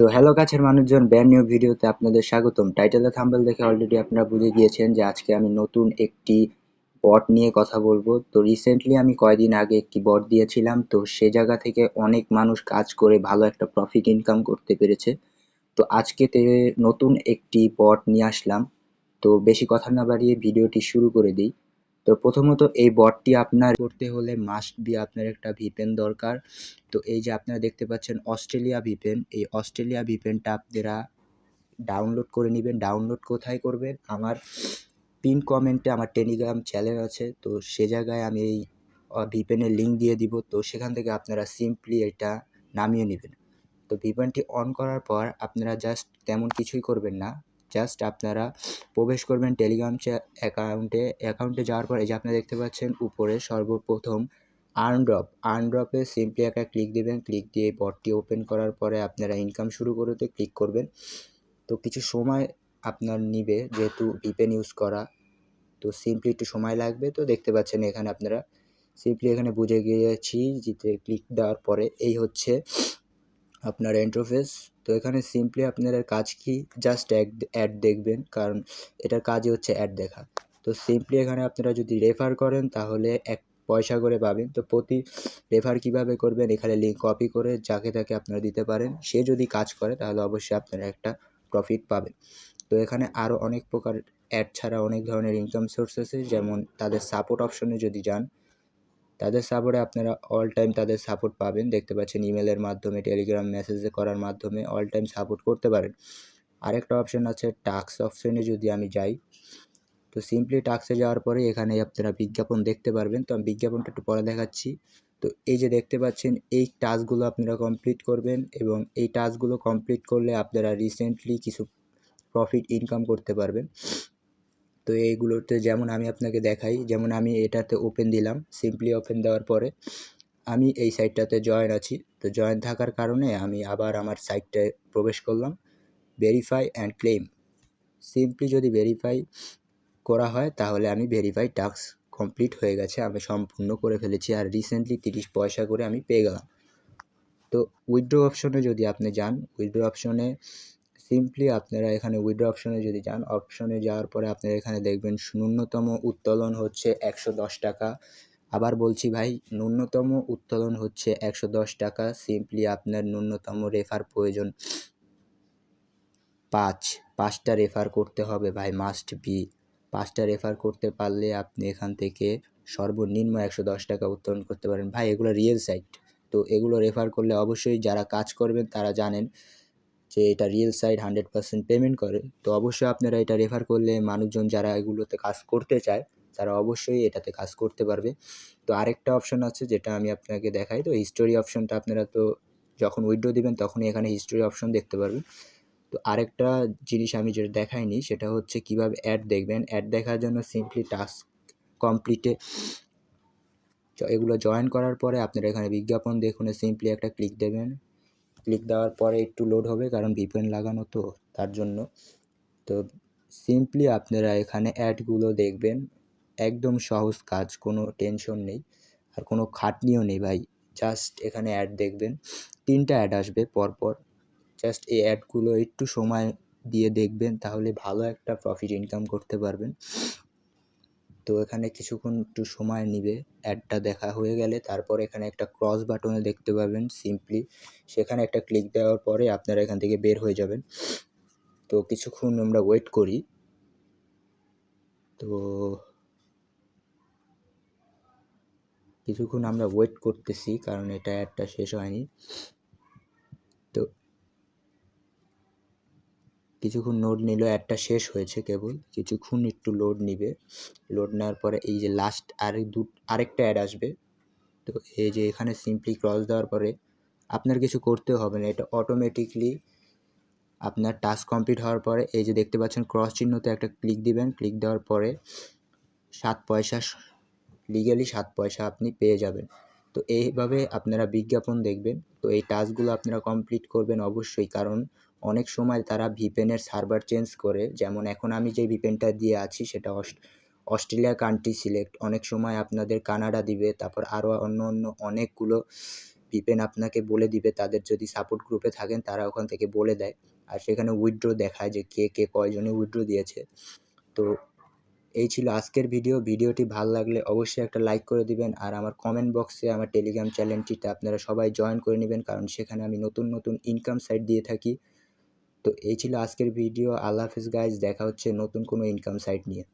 তো হ্যালো কাছের মানুষজন ব্যান্ড নিউ ভিডিওতে আপনাদের স্বাগতম। টাইটেলে থাম্বেল দেখে অলরেডি আপনারা বুঝে গিয়েছেন যে আজকে আমি নতুন একটি বট নিয়ে কথা বলব। তো রিসেন্টলি আমি কয়দিন আগে একটি বট দিয়েছিলাম, তো সে জায়গা থেকে অনেক মানুষ কাজ করে ভালো একটা প্রফিট ইনকাম করতে পেরেছে। তো আজকে নতুন একটি বট নিয়ে আসলাম। তো বেশি কথা না বাড়িয়ে ভিডিওটি শুরু করে দিই। তো প্রথমত এই বটটি আপনার করতে হলে মাস্ট বি আপনার একটা ভিপেন দরকার। তো এই যে আপনারা দেখতে পাচ্ছেন অস্ট্রেলিয়া ভিপেন এই অস্ট্রেলিয়া ভিপেনটা আপনারা ডাউনলোড করে নেবেন। ডাউনলোড কোথায় করবেন? আমার পিন কমেন্টে আমার টেলিগ্রাম চ্যানেল আছে, তো সে জায়গায় আমি এই ভিপেনের লিঙ্ক দিয়ে দিব। তো সেখান থেকে আপনারা সিম্পলি এটা নামিয়ে নেবেন। তো ভিপেনটি অন করার পর আপনারা জাস্ট তেমন কিছুই করবেন না। জাস্ট আপনারা প্রবেশ করবেন টেলিগ্রাম অ্যাকাউন্টে অ্যাকাউন্টে যাওয়ার পর এই যে আপনারা দেখতে পাচ্ছেন, উপরে সর্বপ্রথম আর্নড্রপ আর্নড্রপে সিম্পলি একটা ক্লিক দেবেন। ক্লিক দিয়ে বটটি ওপেন করার পরে আপনারা ইনকাম শুরু করতে ক্লিক করবেন। তো কিছু সময় আপনার নিবে যেহেতু ভিপেন ইউজ করা। তো সিম্পলি একটু সময় লাগবে। তো দেখতে পাচ্ছেন এখানে আপনারা সিম্পলি এখানে বুঝে গিয়েছি যেতে ক্লিক দেওয়ার পরে। এই হচ্ছে আপনার ইন্টারফেস তো এখানে সিম্পলি আপনাদের কাজ কি? জাস্ট অ্যাড দেখবেন, কারণ এটার কাজই হচ্ছে অ্যাড দেখা। তো সিম্পলি এখানে আপনারা যদি রেফার করেন, তাহলে এক পয়সা করে পাবেন। তো প্রতি রেফার কীভাবে করবেন? এখানে লিঙ্ক কপি করে যাকে তাকে আপনারা দিতে পারেন। সে যদি কাজ করে, তাহলে অবশ্যই আপনারা একটা প্রফিট পাবেন। তো এখানে আরও অনেক প্রকার অ্যাড ছাড়া অনেক ধরনের ইনকাম সোর্স আছে। যেমন তাদের সাপোর্ট অপশনে যদি যান তাদের সাপোর্টে আপনারা অল টাইম তাদের সাপোর্ট পাবেন। দেখতে পাচ্ছেন ইমেলের মাধ্যমে টেলিগ্রাম মেসেজে করার মাধ্যমে অল টাইম সাপোর্ট করতে পারেন। আরেকটা অপশন আছে টাক্স অপশনে যদি আমি যাই, তো সিম্পলি টাক্সে যাওয়ার পরে এখানে আপনারা বিজ্ঞাপন দেখতে পারবেন। তো আমি বিজ্ঞাপনটা একটু পরে দেখাচ্ছি। তো এই যে দেখতে পাচ্ছেন, এই টাস্কগুলো আপনারা কমপ্লিট করবেন এবং এই টাস্কগুলো কমপ্লিট করলে আপনারা রিসেন্টলি কিছু প্রফিট ইনকাম করতে পারবেন। তো এইগুলোতে যেমন আমি আপনাকে দেখাই, যেমন আমি এটাতে ওপেন দিলাম সিম্পলি ওপেন দেওয়ার পরে আমি এই সাইটটাতে জয়েন আছি। তো জয়েন থাকার কারণে আমি আবার আমার সাইটটায় প্রবেশ করলাম ভেরিফাই অ্যান্ড ক্লেম সিম্পলি যদি ভেরিফাই করা হয়, তাহলে আমি ভেরিফাই টাস্ক কমপ্লিট হয়ে গেছে, আমি সম্পূর্ণ করে ফেলেছি আর রিসেন্টলি তিরিশ পয়সা করে আমি পেয়ে গেলাম। তো উইথড্র অপশনে যদি আপনি যান উইথড্র অপশনে সিম্পলি আপনারা এখানে উইড্রো অপশনে যদি যান অপশনে যাওয়ার পরে আপনারা এখানে দেখবেন ন্যূনতম উত্তোলন হচ্ছে একশো দশ টাকা। আবার বলছি ভাই, ন্যূনতম উত্তোলন হচ্ছে একশো দশ টাকা সিম্পলি আপনার ন্যূনতম রেফার প্রয়োজন পাঁচ। পাঁচটা রেফার করতে হবে ভাই মাস্ট বি পাঁচটা রেফার করতে পারলে আপনি এখান থেকে সর্বনিম্ন একশো দশ টাকা উত্তোলন করতে পারেন। ভাই, এগুলো রিয়েল সাইট তো এগুলো রেফার করলে অবশ্যই যারা কাজ করবেন তারা জানেন যে এটা real site hundred percent payment করে, তো অবশ্যই আপনারা এটা রেফার করলে মানুষজন যারা এগুলোতে কাজ করতে চায়, তারা অবশ্যই এটাতে কাজ করতে পারবে। তো আরেকটা অপশন আছে যেটা আমি আপনাকে দেখাই, তো হিস্টোরি অপশনটা আপনারা তো যখন উইড্রো দিবেন তখনই এখানে হিস্টোরি অপশন দেখতে পারবেন। তো আরেকটা জিনিস আমি যেটা দেখাইনি সেটা হচ্ছে কীভাবে অ্যাড দেখবেন। অ্যাড দেখার জন্য সিম্পলি টাস্ক কমপ্লিটে এগুলো জয়েন করার পরে আপনারা এখানে বিজ্ঞাপন দেখুন সিম্পলি একটা ক্লিক দেবেন। ক্লিক দেওয়ার পরে একটু লোড হবে কারণ ভিপিএন লাগানো তো তার জন্য। তো সিম্পলি আপনারা এখানে অ্যাডগুলো দেখবেন। একদম সহজ কাজ, কোনো টেনশন নেই। আর কোনো খাটনিও নেই ভাই। জাস্ট এখানে অ্যাড দেখবেন। তিনটা অ্যাড আসবে পরপর। জাস্ট এই অ্যাডগুলো একটু সময় দিয়ে দেখবেন, তাহলে ভালো একটা প্রফিট ইনকাম করতে পারবেন। তো এখানে কিছুক্ষণ একটু সময় নিবে। অ্যাডটা দেখা হয়ে গেলে তারপর এখানে একটা ক্রস বাটনে দেখতে পাবেন সিম্পলি সেখানে একটা ক্লিক দেওয়ার পরে আপনারা এখান থেকে বের হয়ে যাবেন। তো কিছুক্ষণ আমরা ওয়েট করি। তো কিছুক্ষণ আমরা ওয়েট করতেছি কারণ এটা অ্যাডটা শেষ হয়নি তো কিছুক্ষণ লোড নিল অ্যাডটা শেষ হয়েছে কেবল। কিছুক্ষণ একটু লোড নিবে। লোড নেওয়ার পরে এই যে লাস্ট আরেক দু, আরেকটা অ্যাড আসবে। তো এই যে এখানে সিম্পলি ক্রস দেওয়ার পরে আপনার কিছু করতে হবে না। এটা অটোমেটিকলি আপনার টাস্ক কমপ্লিট হওয়ার পরে এই যে দেখতে পাচ্ছেন ক্রস চিহ্নতে একটা ক্লিক দিবেন। ক্লিক দেওয়ার পরে সাত পয়সা লিগালি সাত পয়সা আপনি পেয়ে যাবেন। তো এইভাবে আপনারা বিজ্ঞাপন দেখবেন। তো এই টাস্কগুলো আপনারা কমপ্লিট করবেন অবশ্যই। কারণ অনেক সময় তারা ভিপেনের সার্ভার চেঞ্জ করে, যেমন এখন আমি যে ভিপেনটা দিয়ে আছি সেটা অস্ট্রেলিয়া কান্ট্রি সিলেক্ট। অনেক সময় আপনাদের কানাডা দিবে, তারপর আরও অন্য অন্য অনেকগুলো ভিপেন আপনাকে বলে দিবে, তাদের যদি সাপোর্ট গ্রুপে থাকেন তারা ওখান থেকে বলে দেয়। আর সেখানে উইথড্র দেখায় যে কে কে কয়জনে উইথড্র দিয়েছে। তো এই ছিল আজকের ভিডিও। ভিডিওটি ভালো লাগলে অবশ্যই একটা লাইক করে দিবেন। আর আমার কমেন্ট বক্সে আমার টেলিগ্রাম চ্যানেলটিতে আপনারা সবাই জয়েন করে নেবেন, কারণ সেখানে আমি নতুন নতুন ইনকাম সাইট দিয়ে থাকি। তো এই ছিল আজকের ভিডিও আল্লাহ হাফিজ গাইজ দেখা হচ্ছে নতুন কোনো ইনকাম সাইট নিয়ে।